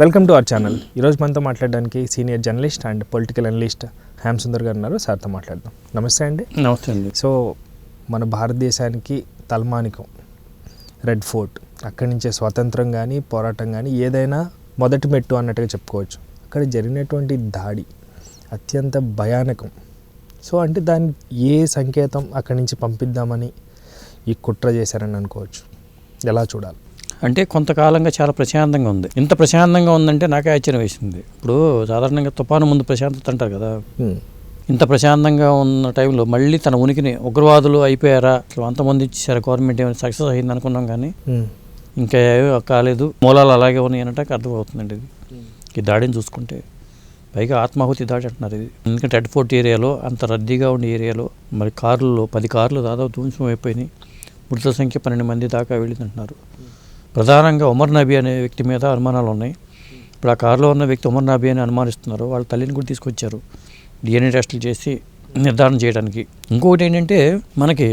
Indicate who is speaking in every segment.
Speaker 1: Welcome to our channel. ఈరోజు మనతో మాట్లాడడానికి senior journalist and political analyst Shyam Sundar గారు ఉన్నారు. సార్తో మాట్లాడదాం. నమస్తే అండి.
Speaker 2: నమస్తే అండి.
Speaker 1: సో మన భారతదేశానికి తలమానికం రెడ్ ఫోర్ట్. అక్కడి నుంచే స్వాతంత్రం కానీ పోరాటం కానీ ఏదైనా మొదటి మెట్టు అన్నట్టుగా చెప్పుకోవచ్చు. అక్కడ జరిగినటువంటి దాడి అత్యంత భయానకం. సో అంటే దాన్ని ఏ సంకేతం అక్కడి నుంచి పంపిద్దామని ఈ కుట్ర చేశారని అనుకోవచ్చు. ఎలా చూడాలి?
Speaker 2: అంటే కొంతకాలంగా చాలా ప్రశాంతంగా ఉంది. ఇంత ప్రశాంతంగా ఉందంటే నాకే ఆశ్చర్యం వేసింది. ఇప్పుడు సాధారణంగా తుఫాను ముందు ప్రశాంతత అంటారు కదా. ఇంత ప్రశాంతంగా ఉన్న టైంలో మళ్ళీ తన ఉనికిని ఉగ్రవాదులు అయిపోయారా? అసలు అంతమంది ఇచ్చేసారు? గవర్నమెంట్ ఏమైనా సక్సెస్ అయింది అనుకున్నాం కానీ. ఇంకా కాలేదు. మూలాలు అలాగే ఉన్నాయి అనటానికి అర్థమవుతుందండి ఇది. ఈ దాడిని చూసుకుంటే. పైగా ఆత్మాహుతి దాడి అంటున్నారు ఇది. ఎందుకంటే రెడ్ ఫోర్ట్ ఏరియాలో అంత రద్దీగా ఉండే ఏరియాలో మరి కార్లలో పది కార్లు దాదాపు ధ్వంసం అయిపోయినాయి. మృతుల సంఖ్య పన్నెండు మంది దాకా వెళ్ళిందంటున్నారు. ప్రధానంగా ఉమర్ నబీ అనే వ్యక్తి మీద అనుమానాలు ఉన్నాయి. ఇప్పుడు ఆ కారులో ఉన్న వ్యక్తి ఉమర్ నబీ అని అనుమానిస్తున్నారు. వాళ్ళ తల్లిని కూడా తీసుకొచ్చారు. డిఎన్ఏ టెస్టులు చేసి నిర్ధారణ చేయడానికి. ఇంకొకటి ఏంటంటే మనకి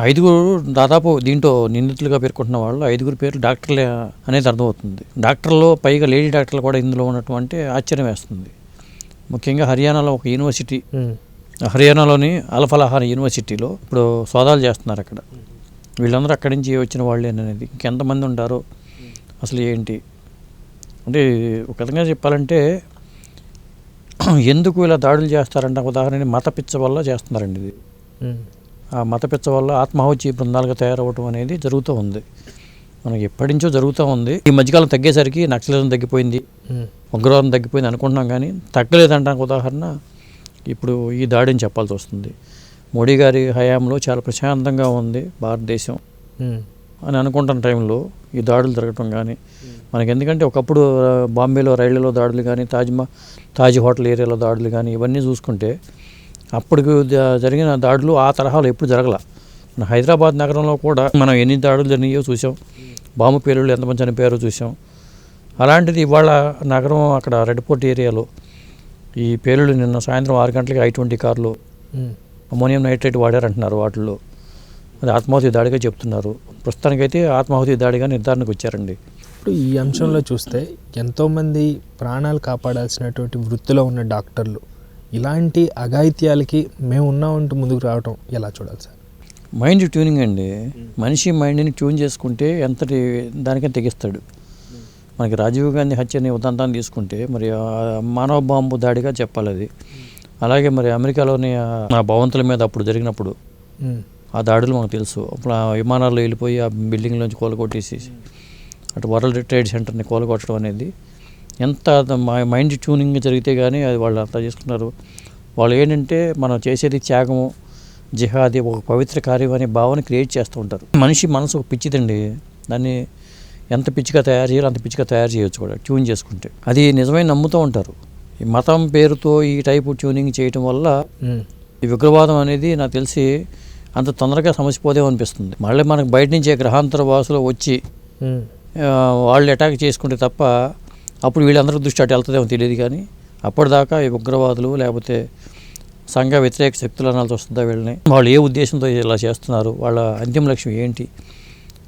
Speaker 2: ఐదుగురు దాదాపు దీంట్లో నిందితులుగా పేర్కొంటున్న వాళ్ళు ఐదుగురు పేర్లు డాక్టర్లే అనేది అర్థమవుతుంది. డాక్టర్లో పైగా లేడీ డాక్టర్లు కూడా ఇందులో ఉన్నటువంటి ఆశ్చర్యం వేస్తుంది. ముఖ్యంగా హర్యానాలో ఒక యూనివర్సిటీ. హర్యానాలోని అల్ఫలాహార్ యూనివర్సిటీలో ఇప్పుడు సోదాలు చేస్తున్నారు అక్కడ. వీళ్ళందరూ అక్కడి నుంచి వచ్చిన వాళ్ళేననేది ఇంకెంతమంది ఉంటారో అసలు ఏంటి? అంటే ఒక విధంగా చెప్పాలంటే ఎందుకు ఇలా దాడులు చేస్తారంటే ఉదాహరణ మత పిచ్చ వల్ల చేస్తున్నారండి ఇది. ఆ మత పిచ్చ వల్ల ఆత్మాహుతి బృందాలుగా తయారవడం అనేది జరుగుతూ ఉంది. మనకి ఎప్పటి నుంచో జరుగుతూ ఉంది. ఈ మధ్యకాలం తగ్గేసరికి నక్సలిజం తగ్గిపోయింది. ఉగ్రవాదం తగ్గిపోయింది అనుకుంటున్నాం కానీ తగ్గలేదంటానికి ఉదాహరణ ఇప్పుడు ఈ దాడిని చెప్పాల్సి వస్తుంది. మోడీ గారి హయాంలో చాలా ప్రశాంతంగా ఉంది భారతదేశం. అని అనుకుంటున్న టైంలో ఈ దాడులు జరగటం కానీ మనకి ఎందుకంటే ఒకప్పుడు బాంబేలో రైళ్ళలో దాడులు కానీ తాజ్మా తాజ్ హోటల్ ఏరియాలో దాడులు కానీ ఇవన్నీ చూసుకుంటే అప్పటికి జరిగిన దాడులు ఆ తరహాలో ఎప్పుడు జరగల. మన హైదరాబాద్ నగరంలో కూడా మనం ఎన్ని దాడులు జరిగినాయో చూసాం. బాంబు పేలుళ్ళు ఎంతమంది చనిపోయారో చూసాం. అలాంటిది ఇవాళ నగరం అక్కడ రెడ్ పోర్ట్ ఏరియాలో ఈ పేలుళ్ళు నిన్న సాయంత్రం ఆరు గంటలకి ఐ ట్వంటీ కార్లు. అమోనియం నైట్రేట్ వాడారంటున్నారు వాటిల్లో. అది ఆత్మాహుతి దాడిగా చెప్తున్నారు. ప్రస్తుతానికైతే ఆత్మాహుతి దాడిగా నిర్ధారణకు వచ్చారండి.
Speaker 1: ఇప్పుడు ఈ అంశంలో చూస్తే ఎంతోమంది ప్రాణాలు కాపాడాల్సినటువంటి వృత్తిలో ఉన్న డాక్టర్లు ఇలాంటి అఘాయిత్యాలకి మేము ఉన్నామంటూ ముందుకు రావటం ఎలా చూడాలి సార్?
Speaker 2: మైండ్ ట్యూనింగ్ అండి. మనిషి మైండ్ని ట్యూన్ చేసుకుంటే ఎంతటి దానికని తెగిస్తాడు. మనకి రాజీవ్ గాంధీ హత్య అనే ఉదంతాన్ని తీసుకుంటే మరి మానవ బాంబు దాడిగా చెప్పాలి అది. అలాగే మరి అమెరికాలోని ఆ- భవంతుల మీద అప్పుడు జరిగినప్పుడు. ఆ దాడులు మనకు తెలుసు. అప్పుడు ఆ విమానాల్లో వెళ్ళిపోయి ఆ బిల్డింగ్లోంచి కోలగొట్టేసి అటు వరల్డ్ ట్రేడ్ సెంటర్ని కోలగొట్టడం అనేది ఎంత మైండ్ ట్యూనింగ్ జరిగితే కానీ అది వాళ్ళు అర్థం చేసుకున్నారు. వాళ్ళు ఏంటంటే మనం చేసేది త్యాగము జిహాది ఒక పవిత్ర కార్యం అనే భావన క్రియేట్ చేస్తూ ఉంటారు. మనిషి మనసు ఒక పిచ్చిదండి. దాన్ని ఎంత పిచ్చిగా తయారు చేయాలో అంత పిచ్చిగా తయారు చేయొచ్చు కూడా ట్యూన్ చేసుకుంటే. అది నిజమైన నమ్ముతూ ఉంటారు. ఈ మతం పేరుతో ఈ టైపు ట్యూనింగ్ చేయటం వల్ల. ఈ ఉగ్రవాదం అనేది నాకు తెలిసి అంత తొందరగా సమసిపోదేమో అనిపిస్తుంది. మళ్ళీ మనకు బయట నుంచి గ్రహాంతర వాసులు వచ్చి వాళ్ళు అటాక్ చేసుకుంటే తప్ప అప్పుడు వీళ్ళందరూ దృష్టి అటు వెళ్తుందేమో తెలియదు కానీ అప్పటిదాకా ఈ ఉగ్రవాదులు లేకపోతే సంఘ వ్యతిరేక శక్తులు అనాల్సి వస్తుందా వీళ్ళని? వాళ్ళు ఏ ఉద్దేశంతో ఇలా చేస్తున్నారు? వాళ్ళ అంతిమ లక్ష్యం ఏంటి?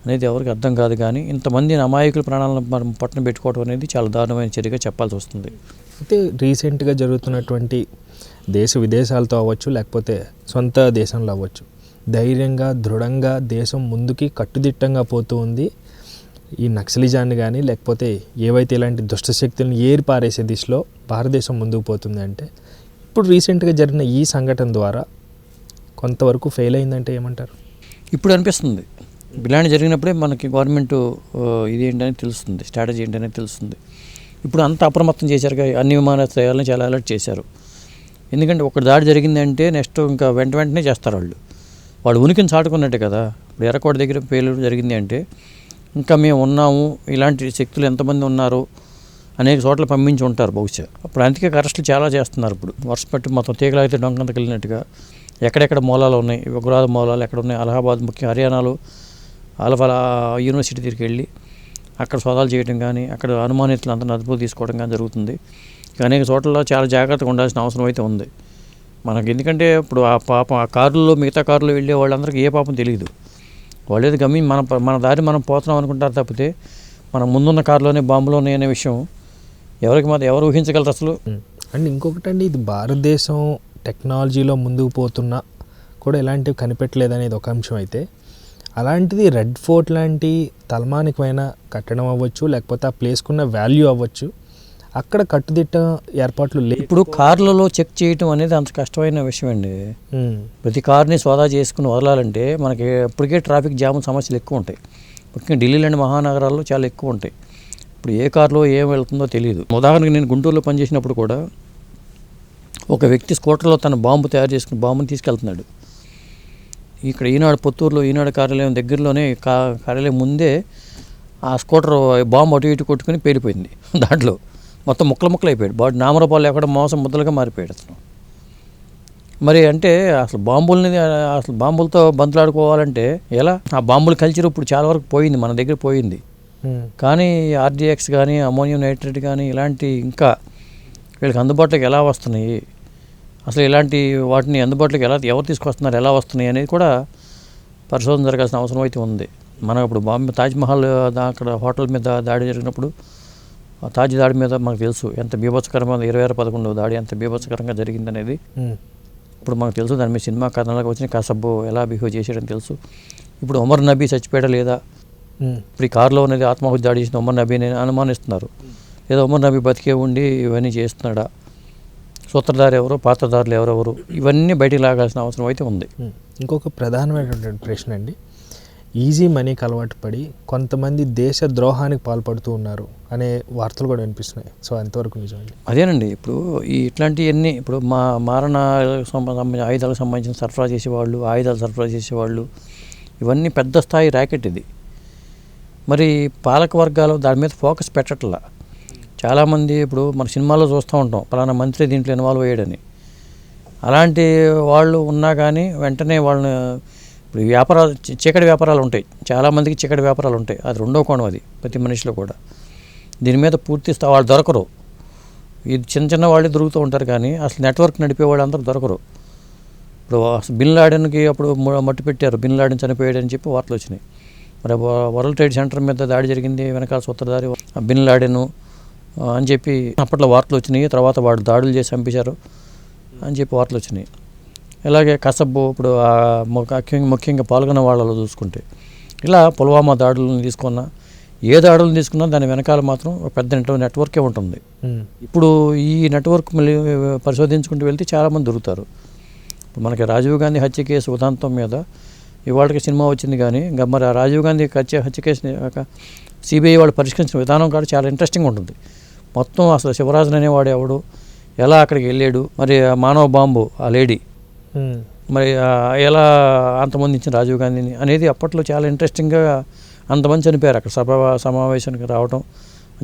Speaker 2: అనేది ఎవరికి అర్థం కాదు కానీ ఇంతమంది అమాయకుల ప్రాణాలను మనం పట్టణ పెట్టుకోవడం అనేది చాలా దారుణమైన చర్యగా చెప్పాల్సి వస్తుంది.
Speaker 1: అయితే రీసెంట్గా జరుగుతున్నటువంటి దేశ విదేశాలతో అవ్వచ్చు లేకపోతే సొంత దేశంలో అవ్వచ్చు ధైర్యంగా దృఢంగా దేశం ముందుకి కట్టుదిట్టంగా పోతూ ఉంది. ఈ నక్సలిజాన్ని కానీ లేకపోతే ఏవైతే ఇలాంటి దుష్ట శక్తులను ఏరి పారేసే దిశలో భారతదేశం ముందుకు పోతుంది అంటే ఇప్పుడు రీసెంట్గా జరిగిన ఈ సంఘటన ద్వారా కొంతవరకు ఫెయిల్ అయిందంటే ఏమంటారు?
Speaker 2: ఇప్పుడు అనిపిస్తుంది. ఇలాంటి జరిగినప్పుడే మనకి గవర్నమెంట్ ఇది ఏంటని తెలుస్తుంది స్ట్రాటజీ ఏంటనేది తెలుస్తుంది. ఇప్పుడు అంత అప్రమత్తం చేశారు అన్ని విమానాశ్రయాలను చాలా అలర్ట్ చేశారు. ఎందుకంటే ఒక దాడి జరిగిందంటే నెక్స్ట్ ఇంకా వెంట వెంటనే చేస్తారు వాళ్ళు. వాళ్ళు ఉనికిని చాటుకున్నట్టే కదా. ఇప్పుడు ఎర్రకోట దగ్గర పేలుడు జరిగింది అంటే ఇంకా మేము ఉన్నాము ఇలాంటి శక్తులు ఎంతమంది ఉన్నారు అనేక చోట్ల పంపించి ఉంటారు బహుశా. అప్పుడు అందుకే అరెస్టులు చాలా చేస్తున్నారు ఇప్పుడు. వర్షం పట్టి మొత్తం తీగలైతే డొంకంతకెళ్ళినట్టుగా ఎక్కడెక్కడ మూలాలు ఉన్నాయి ఉగ్రవాద మూలాలు ఎక్కడ ఉన్నాయి అలహాబాద్ ముఖ్య హర్యానాలో అలఫలా యూనివర్సిటీ దగ్గరికి వెళ్ళి అక్కడ సోదాలు చేయడం కానీ అక్కడ అనుమానితులు అంతా అదుపులో తీసుకోవడం కానీ జరుగుతుంది. అనేక చోట్ల చాలా జాగ్రత్తగా ఉండాల్సిన అవసరం అయితే ఉంది. మనకి ఎందుకంటే ఇప్పుడు ఆ పాపం ఆ కారులో మిగతా కారులో వెళ్ళే వాళ్ళందరికీ ఏ పాపం తెలియదు. వాళ్ళేది గమ్యం మన మన దారి మనం పోతున్నాం అనుకుంటారు తప్పితే మనం ముందున్న కారులోనే బాంబులోనే అనే విషయం ఎవరికి మాత్రం ఎవరు ఊహించగలరు అసలు?
Speaker 1: అండ్ ఇంకొకటి అండి ఇది భారతదేశం టెక్నాలజీలో ముందుకు పోతున్నా కూడా ఎలాంటివి కనిపెట్టలేదనేది ఒక అంశం అయితే. అలాంటిది రెడ్ ఫోర్ట్ లాంటి తలమానికమైన కట్టడం అవ్వచ్చు లేకపోతే ఆ ప్లేస్కున్న వాల్యూ అవ్వచ్చు. అక్కడ కట్టుదిట్ట ఏర్పాట్లు లేవు
Speaker 2: ఇప్పుడు కార్లలో చెక్ చేయటం అనేది అంత కష్టమైన విషయం అండి ప్రతి కార్ని సోదా చేసుకుని వదలాలంటే మనకి ఇప్పటికే ట్రాఫిక్ జామ్ సమస్యలు ఎక్కువ ఉంటాయి. ముఖ్యంగా ఢిల్లీ లాంటి మహానగరాల్లో చాలా ఎక్కువ ఉంటాయి. ఇప్పుడు ఏ కార్లో ఏం వెళ్తుందో తెలియదు. ఉదాహరణకి నేను గుంటూరులో పనిచేసినప్పుడు కూడా ఒక వ్యక్తి స్కూటర్లో తన బాంబు తయారు చేసుకుని బాంబుని తీసుకెళ్తున్నాడు. ఇక్కడ ఈనాడు పుత్తూరులో ఈనాడు కార్యాలయం దగ్గరలోనే కా కార్యాలయం ముందే ఆ స్కూటర్ బాంబు అటు ఇటు కొట్టుకుని పేలిపోయింది దాంట్లో. మొత్తం ముక్కలు ముక్కలు అయిపోయాడు బాడీ నామరపాలు ఎక్కడ మోసం ముద్దలుగా మారిపోయాడు అతను. మరి అంటే అసలు బాంబుల్ని అసలు బాంబులతో బంతులాడుకోవాలంటే ఎలా? ఆ బాంబుల కల్చర్ ఇప్పుడు చాలా వరకు పోయింది మన దగ్గర పోయింది. కానీ ఆర్డిఎక్స్ కానీ అమోనియం నైట్రేట్ కానీ ఇలాంటి ఇంకా వీళ్ళకి అందుబాటులోకి ఎలా వస్తున్నాయి? అసలు ఇలాంటి వాటిని అందుబాటులోకి ఎలా ఎవరు తీసుకొస్తున్నారు ఎలా వస్తున్నాయి అనేది కూడా పరిశోధన జరగాల్సిన అవసరం అయితే ఉంది. మనం ఇప్పుడు బాంబే తాజ్మహల్ అక్కడ హోటల్ మీద దాడి జరిగినప్పుడు ఆ తాజ్ దాడి మీద మనకు తెలుసు ఎంత బీభత్సకరమైన ఇరవై ఆరు పదకొండు దాడి ఎంత బీభత్సకరంగా జరిగిందనేది ఇప్పుడు మనకు తెలుసు దాని మీద సినిమా కథనాలకు వచ్చిన కసబ్బు ఎలా బిహేవ్ చేసాడని తెలుసు. ఇప్పుడు ఉమర్ నబీ చచ్చిపోయాడా లేదా? ఇప్పుడు ఈ కారులో అనేది ఆత్మహత్య దాడి చేసిన ఉమర్ నబీని అనుమానిస్తున్నారు. లేదా ఉమర్ నబీ బతికే ఉండి ఇవన్నీ చేస్తున్నాడా? సూత్రధారి ఎవరు పాత్రధారులు ఎవరెవరు ఇవన్నీ బయటికి లాగాల్సిన అవసరం అయితే ఉంది.
Speaker 1: ఇంకొక ప్రధానమైనటువంటి ప్రశ్న అండి. ఈజీ మనీకి అలవాటు పడి కొంతమంది దేశ ద్రోహానికి పాల్పడుతూ ఉన్నారు అనే వార్తలు కూడా వినిపిస్తున్నాయి. సో అంతవరకు నిజమండి.
Speaker 2: అదేనండి. ఇప్పుడు ఈ ఇట్లాంటివన్నీ ఇప్పుడు మా మారణ సంబంధించిన ఆయుధాలకు సంబంధించిన సరఫరా చేసేవాళ్ళు ఆయుధాలు సరఫరా చేసేవాళ్ళు ఇవన్నీ పెద్ద స్థాయి ర్యాకెట్ ఇది. మరి పాలక వర్గాలు దాని మీద ఫోకస్ పెట్టట్లా. చాలామంది ఇప్పుడు మన సినిమాలో చూస్తూ ఉంటాం పలానా మంత్రి దీంట్లో ఇన్వాల్వ్ అయ్యాడని. అలాంటి వాళ్ళు ఉన్నా కానీ వెంటనే వాళ్ళని ఇప్పుడు వ్యాపారాలు చీకటి వ్యాపారాలు ఉంటాయి. చాలామందికి చీకటి వ్యాపారాలు ఉంటాయి. అది రెండో కోణం అది ప్రతి మనిషిలో కూడా. దీని మీద పూర్తిస్తా వాళ్ళు దొరకరు. ఇది చిన్న చిన్న వాళ్ళే దొరుకుతూ ఉంటారు కానీ అసలు నెట్వర్క్ నడిపే వాళ్ళు అందరూ దొరకరు. ఇప్పుడు బిన్ లాడెన్కి అప్పుడు మట్టి పెట్టారు. బిన్ లాడెన్ చనిపోయాడని చెప్పి వార్తలు వచ్చినాయి. మరి వరల్డ్ ట్రేడ్ సెంటర్ మీద దాడి జరిగింది వెనకాల సూత్రధారి బిన్ లాడెను అని చెప్పి అప్పట్లో వార్తలు వచ్చినాయి. తర్వాత వాడు దాడులు చేసి చంపేశారు అని చెప్పి వార్తలు వచ్చినాయి. ఇలాగే కసబ్బు ఇప్పుడు ముఖ్యంగా పాల్గొన్న వాళ్ళలో చూసుకుంటే ఇలా పుల్వామా దాడులను తీసుకున్నా ఏ దాడులను తీసుకున్నా దాని వెనకాల మాత్రం ఒక పెద్ద నెట్వర్కే ఉంటుంది. ఇప్పుడు ఈ నెట్వర్క్ మళ్ళీ పరిశోధించుకుంటూ వెళ్తే చాలామంది దొరుకుతారు. మనకి రాజీవ్ గాంధీ హత్య కేసు ఉదాంతం మీద ఇవాళకి సినిమా వచ్చింది కానీ ఇంకా మరి ఆ రాజీవ్ గాంధీ హత్య హత్య కేసుని సిబిఐ వాళ్ళు పరిష్కరించిన విధానం కూడా చాలా ఇంట్రెస్టింగ్ ఉంటుంది. మొత్తం అసలు శివరాజన్ అనేవాడు ఎవడు? ఎలా అక్కడికి వెళ్ళాడు? మరి మానవ బాంబు ఆ లేడీ మరి ఎలా అంతమందించిన రాజీవ్ గాంధీని అనేది అప్పట్లో చాలా ఇంట్రెస్టింగ్గా అంతమంది చనిపోయారు. అక్కడ సభ సమావేశానికి రావటం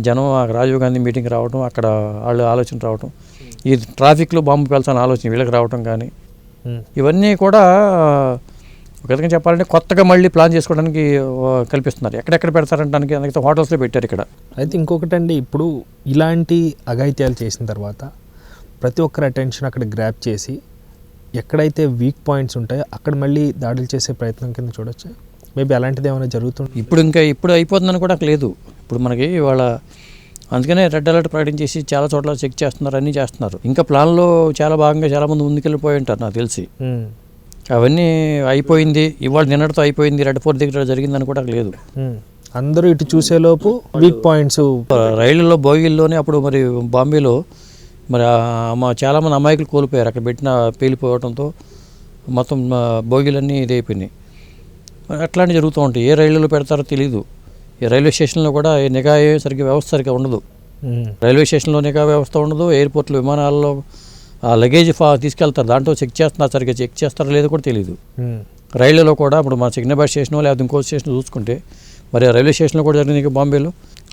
Speaker 2: జనం రాజీవ్ గాంధీ మీటింగ్కి రావటం అక్కడ వాళ్ళు ఆలోచన రావటం ఈ ట్రాఫిక్లో బాంబు పేల్చాలని ఆలోచన వీళ్ళకి రావటం కానీ ఇవన్నీ కూడా ఒక విధంగా చెప్పాలంటే కొత్తగా మళ్ళీ ప్లాన్ చేసుకోవడానికి కల్పిస్తున్నారు. ఎక్కడెక్కడ పెడతారంటానికి అందుకే హోటల్స్లో పెట్టారు ఇక్కడ.
Speaker 1: అయితే ఇంకొకటి అండి ఇప్పుడు ఇలాంటి అఘాయిత్యాలు చేసిన తర్వాత ప్రతి ఒక్కరి అటెన్షన్ అక్కడ గ్రాప్ చేసి ఎక్కడైతే వీక్ పాయింట్స్ ఉంటాయో అక్కడ మళ్ళీ దాడులు చేసే ప్రయత్నం కింద చూడొచ్చు? మేబీ అలాంటిది ఏమైనా జరుగుతుంది
Speaker 2: ఇప్పుడు ఇంకా ఇప్పుడు అయిపోతుందని కూడా లేదు. ఇప్పుడు మనకి ఇవాళ అందుకనే రెడ్ అలర్ట్ ప్రకటించేసి చాలా చోట్ల చెక్ చేస్తున్నారు అన్నీ చేస్తున్నారు. ఇంకా ప్లాన్లో చాలా భాగంగా చాలామంది ముందుకెళ్ళిపోయి ఉంటారు నాకు తెలిసి. అవన్నీ అయిపోయింది. ఇవాళ నిన్నటితో అయిపోయింది. రెడ్ ఫోర్ట్ దగ్గర జరిగిందని కూడా లేదు.
Speaker 1: అందరూ ఇటు చూసేలోపు వీక్ పాయింట్స్.
Speaker 2: రైళ్ళలో బోగిల్లోనే అప్పుడు మరి బాంబేలో మరి మా చాలామంది అమాయకులు కోల్పోయారు. అక్కడ పెట్టిన పేలిపోవడంతో మొత్తం బోగీలన్నీ ఇదైపోయినాయి. మరి అట్లాంటివి జరుగుతూ ఉంటాయి. ఏ రైళ్ళలో పెడతారో తెలియదు ఈ రైల్వే స్టేషన్లో కూడా నిఘా ఏ సరిగ్గా వ్యవస్థ సరిగ్గా ఉండదు. రైల్వే స్టేషన్లో నిఘా వ్యవస్థ ఉండదు. ఎయిర్పోర్ట్లో విమానాల్లో ఆ లగేజ్ ఫా తీసుకెళ్తారు. దాంట్లో చెక్ చేస్తున్నారు. సరిగ్గా చెక్ చేస్తారో లేదో కూడా తెలియదు రైళ్ళలో కూడా ఇప్పుడు మన సిగ్నబాద్ స్టేషన్ లేకపోతే ఇంకో స్టేషన్ చూసుకుంటే మరి ఆ రైల్వే స్టేషన్లో కూడా జరిగింది ఇక బాంబేలో.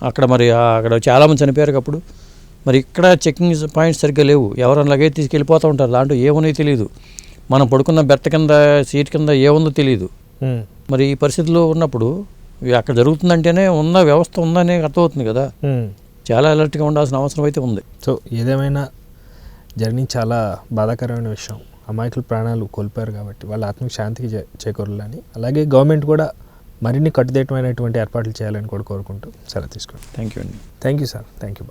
Speaker 2: అక్కడ మరి అక్కడ చాలామంది చనిపోయారు అప్పుడు. మరి ఇక్కడ చెకింగ్ పాయింట్స్ సరిగ్గా లేవు. ఎవరైనా లగేజ్ తీసుకెళ్ళిపోతూ ఉంటారు. దాంట్లో ఏమున్నాయో తెలియదు మనం పడుకున్న బెర్త్ కింద సీట్ కింద ఏముందో తెలియదు మరి ఈ పరిస్థితిలో ఉన్నప్పుడు అక్కడ జరుగుతుందంటేనే ఉన్న వ్యవస్థ ఉందనే అర్థమవుతుంది కదా. చాలా అలర్ట్గా ఉండాల్సిన అవసరం అయితే ఉంది.
Speaker 1: సో ఏదేమైనా జర్నీ చాలా బాధాకరమైన విషయం. అమాయకుల ప్రాణాలు కోల్పోయారు కాబట్టి వాళ్ళ ఆత్మకి శాంతికి చేకూరాలని. అలాగే గవర్నమెంట్ కూడా మరిన్ని కట్టుదిట్టమైనటువంటి ఏర్పాట్లు చేయాలని కూడా కోరుకుంటూ సెలవు తీసుకోండి
Speaker 2: థ్యాంక్ యూ అండి.
Speaker 1: Thank you sir. Thank you